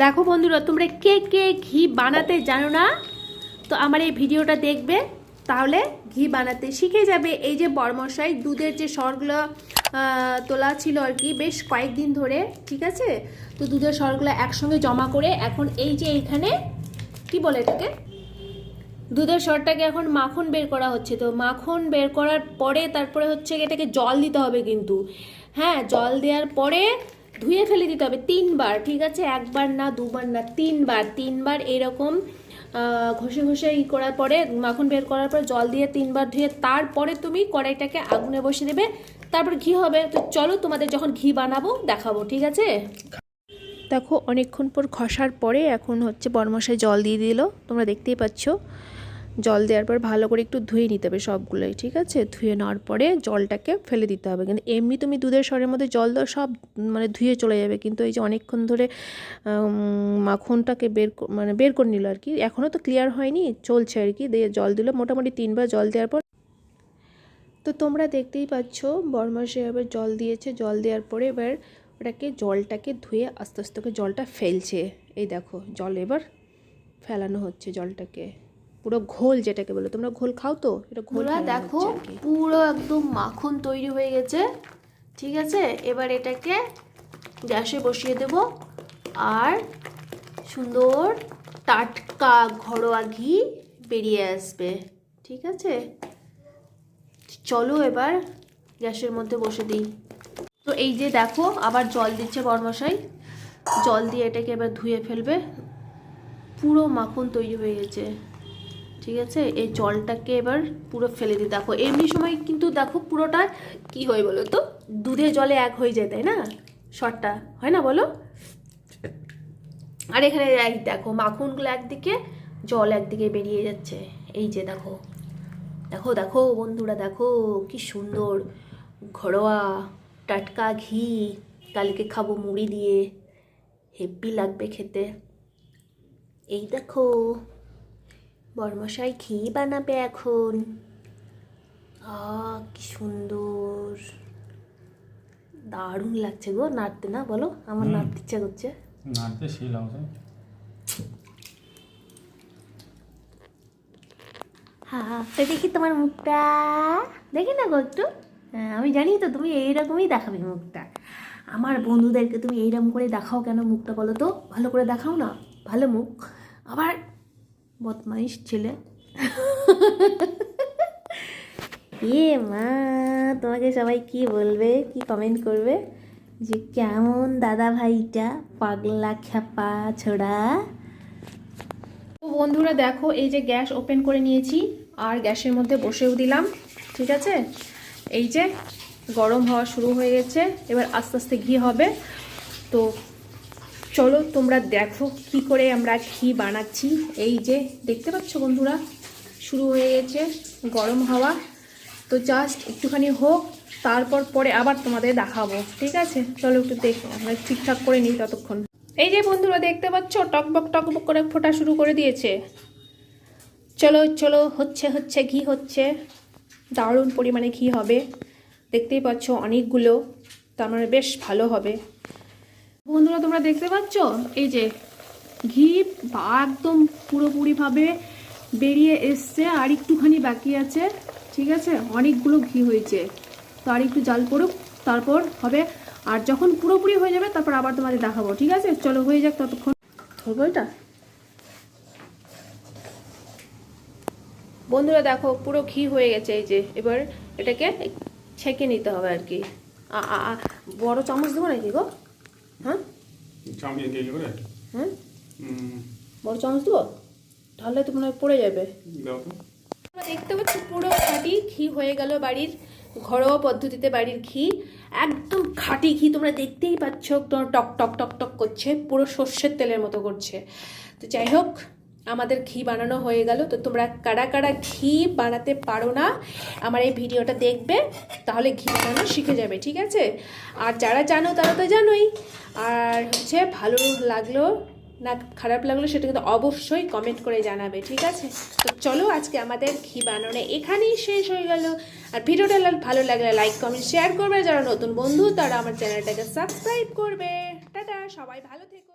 দেখো বন্ধুরা, তোমরা কে কে ঘি বানাতে জানো না? তো আমার এই ভিডিওটা দেখবে, তাহলে ঘি বানাতে শিখে যাবে। এই যে বরমশাই, দুধের যে সরগুলো তোলা ছিল আর কি বেশ কয়েকদিন ধরে, ঠিক আছে? তো দুধের সরগুলো একসঙ্গে জমা করে এখন এই যে এইখানে কি বলে এটাকে? দুধের সরটাকে এখন মাখন বের করা হচ্ছে। তো মাখন বের করার পরে তারপরে হচ্ছে এটাকে জল দিতে হবে কিন্তু। হ্যাঁ জল দেওয়ার পরে ধুয়ে ফেলে দিতে হবে তিনবার, ঠিক আছে? একবার না, দুবার না, তিনবার তিনবার এরকম ঘষে ঘষে ই করার পরে, মাখন বের করার পরে জল দিয়ে তিনবার ধুয়ে তারপরে তুমি কড়াইটাকে আগুনে বসে দেবে। তারপর ঘি হবে। তো চলো তোমাদের যখন ঘি বানাবো, দেখাবো, ঠিক আছে? দেখো, অনেকক্ষণ পর ঘষার পরে এখন হচ্ছে বরমশাই জল দিয়ে দিল। তোমরা দেখতেই পাচ্ছ। জল দেওয়ার পর ভালো করে একটু ধুয়ে নিতে হবে সবগুলোই, ঠিক আছে? ধুয়ে নেওয়ার পরে জলটাকে ফেলে দিতে হবে। কিন্তু এমনি তুমি দুধের সরের মধ্যে জল দাও, সব মানে ধুয়ে চলে যাবে। কিন্তু এই যে অনেকক্ষণ ধরে মাখনটাকে বের মানে বের করে নিল আর কি এখনও তো ক্লিয়ার হয়নি, চলছে আর কি। দিয়ে জল দিল, মোটামুটি তিনবার জল দেওয়ার পর তো তোমরা দেখতেই পাচ্ছ বরমাসে এবার জল দিয়েছে। জল দেওয়ার পরে এবার ওটাকে জলটাকে ধুয়ে আস্তে আস্তে জলটা ফেলছে। এই দেখো, জল এবার ফেলানো হচ্ছে জলটাকে। পুরো ঘোল যেটাকে বলে তোমরা ঘোল খাও তো? এটা ঘোল দেখো। পুরো একদম মাখন তৈরি হয়ে গেছে ঠিক আছে? এবার এটাকে গ্যাসে বসিয়ে দেব আর সুন্দর টাটকা ঘরোয়া ঘি বেরিয়ে আসবে ঠিক আছে? চলো এবার গ্যাসের মধ্যে বসে দিই। তো এই যে দেখো আবার জল দিচ্ছে বরমশাই। জল দিয়ে এটাকে এবার ধুয়ে ফেলবে। পুরো মাখন তৈরি হয়ে গেছে। ঠিক আছে? এই জলটাকে এবার পুরো ফেলে দিই। দেখো, এমনি সময় কিন্তু দেখো পুরোটা কি হয় বলো তো? দুধে জলে এক হয়ে যায়, তাই না? শটটা, হয় না বলো? আর এখানে এক দেখো, মাখনগুলো একদিকে, জল একদিকে বেরিয়ে যাচ্ছে। এই যে দেখো দেখো দেখো বন্ধুরা, দেখো কি সুন্দর। ঘরোয়া টাটকা ঘি, কালকে খাব মুড়ি দিয়ে। হেব্বি লাগবে খেতে। এই দেখো। বর্মশাই ঘি বানাবে এখন। আ কি সুন্দর। দারুণ লাগছে গো নাড়তে না বলো? আমার নাড়তে ইচ্ছা করছে। নাড়তে সেই লাগছে। হ্যাঁ দেখি তোমার মুখটা। দেখি না গো একটু। হ্যাঁ, আমি জানি তো তুমি এইরকমই দেখাবে মুখটা। আমার বন্ধুদেরকে তুমি এইরকম করে দেখাও কেন মুখটা বলো তো? ভালো করে দেখাও না? ভালো মুখ। আবার বদমাইশ ছেলে। এ মা তোমাকে সবাই কি বলবে কি কমেন্ট করবে? যে কেমন দাদা ভাইটা পাগলা খ্যাপা ছোড়া। তো বন্ধুরা দেখো এই যে গ্যাস ওপেন করে নিয়েছি আর গ্যাসের মধ্যে বসেও দিলাম ঠিক আছে? এই যে গরম হওয়া শুরু হয়ে গেছে এবার আস্তে আস্তে ঘি হবে। তো চলো তোমরা দেখো কি করে আমরা ঘি বানাচ্ছি। এই যে, দেখতে পাচ্ছ বন্ধুরা? শুরু হয়ে গেছে গরম হাওয়া। তো জাস্ট একটুখানি হোক, তারপর পরে আবার তোমাদের দেখাবো, ঠিক আছে? চলো একটু দেখো, আমরা ঠিকঠাক করে নিই ততক্ষণ। এই যে বন্ধুরা, দেখতে পাচ্ছ? টকবক টকবক করে ফোটা শুরু করে দিয়েছে। চলো চলো, হচ্ছে হচ্ছে, ঘি হচ্ছে। দারুণ পরিমাণে ঘি হবে। দেখতেই পাচ্ছ অনেকগুলো, তার মানে বেশ ভালো হবে। বন্ধুরা, তোমরা দেখতে পাচ্ছ? এই যে ঘি একদম পুরোপুরিভাবে বেরিয়ে এসছে আর একটুখানি বাকি আছে, ঠিক আছে? অনেকগুলো ঘি হয়েছে। তো আর একটু জাল পড়ুক, তারপর হবে। আর যখন পুরোপুরি হয়ে যাবে, তারপর আবার তোমাদের দেখাবো, ঠিক আছে? চলো, হয়ে যাক ততক্ষণ। ধরবো এটা? বন্ধুরা, দেখো, পুরো ঘি হয়ে গেছে এই যে। এবার এটাকে ছেঁকে নিতে হবে আর কি। বড় চামচ দেবো নাকি গো? চামিয়ে দিয়ে করে হ্যাঁ? বড় চামচ দেবো? তাহলে তো মনে হয় পড়ে যাবে। দেখতে পাচ্ছি পুরো খাঁটি ঘি হয়ে গেল বাড়ির ঘরোয়া পদ্ধতিতে বাড়ির ঘি। একদম খাঁটি ঘি তোমরা দেখতেই পাচ্ছ তোমার টক টক টক টক করছে পুরো সর্ষের তেলের মতো করছে। তো যাই হোক আমাদের ঘি বানানো হয়ে গেল, তো তোমরা কারা কারা ঘি বানাতে পারো না আমার এই ভিডিওটা দেখবে, তাহলে ঘি বানানো শিখে যাবে, ঠিক আছে? আর যারা জানো তারা তো জানোই। আর হচ্ছে ভালো লাগল না খারাপ লাগল সেটা কিন্তু অবশ্যই কমেন্ট করে জানাবে, ঠিক আছে? তো চলো আজকে আমাদের ঘি বানানো এখানেই শেষ হয়ে গেল। আর ভিডিওটা ভালো লাগলে লাইক কমেন্ট শেয়ার করবে। যারা নতুন বন্ধু তারা আমার চ্যানেলটাকে সাবস্ক্রাইব করবে। টাটা, সবাই ভালো থেকো।